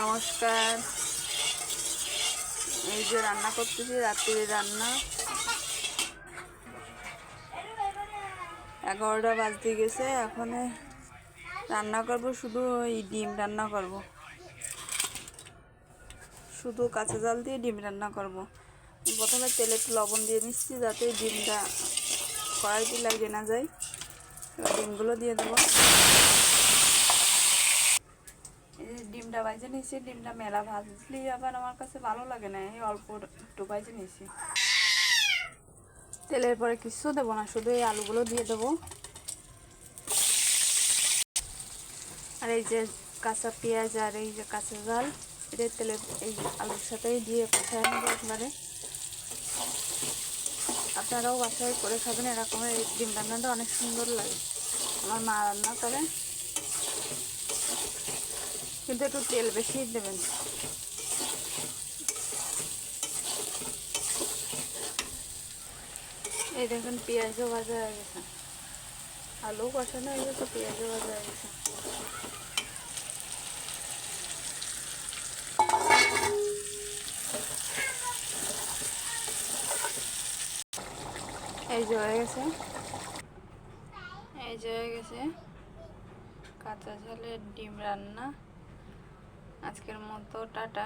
নমস্কার। এই যে রান্না করতেছি, রাত্রির রান্না। এগারোটা বাজতে গেছে, এখন রান্না করব, শুধু ওই ডিম রান্না করব। শুধু কাঁচা জাল দিয়ে ডিম রান্না করব। প্রথমে তেলে একটু লবণ দিয়ে নিচ্ছি যাতে ডিমটা কড়াইতে লাগে না যায়। ডিমগুলো দিয়ে দেবো। এই ডিমটা ভাজে নিয়েছি ডিমটা মেলা ভাজলি, আবার আমার কাছে ভালো লাগে না, এই অল্প একটু ভাজে নিয়েছি তেলের পরে কিছু দেবো না, শুধু এই আলুগুলো দিয়ে দেবো। আর এই যে কাঁচা পেঁয়াজ আর এই যে কাঁচা জাল এটা তেলে এই আলুর সাথেই দিয়ে কষায় নেব একবারে। আপনারাও বাসায় করে খাবেন, এরকম এই ডিম রান্নাটা অনেক সুন্দর লাগে। আমার মা রান্না করে। কিন্তু একটু তেল বেশি দেবেন। এই দেখুন, পেঁয়াজও ভাজা হয়ে গেছে। আলু কষানো হয়ে গেছে, পেঁয়াজও ভাজা হয়ে গেছে। এই যে হয়ে গেছে। এই যে হয়ে গেছে। কাঁচা ঝালের ডিম রান্না। আজকের মতো টাটা।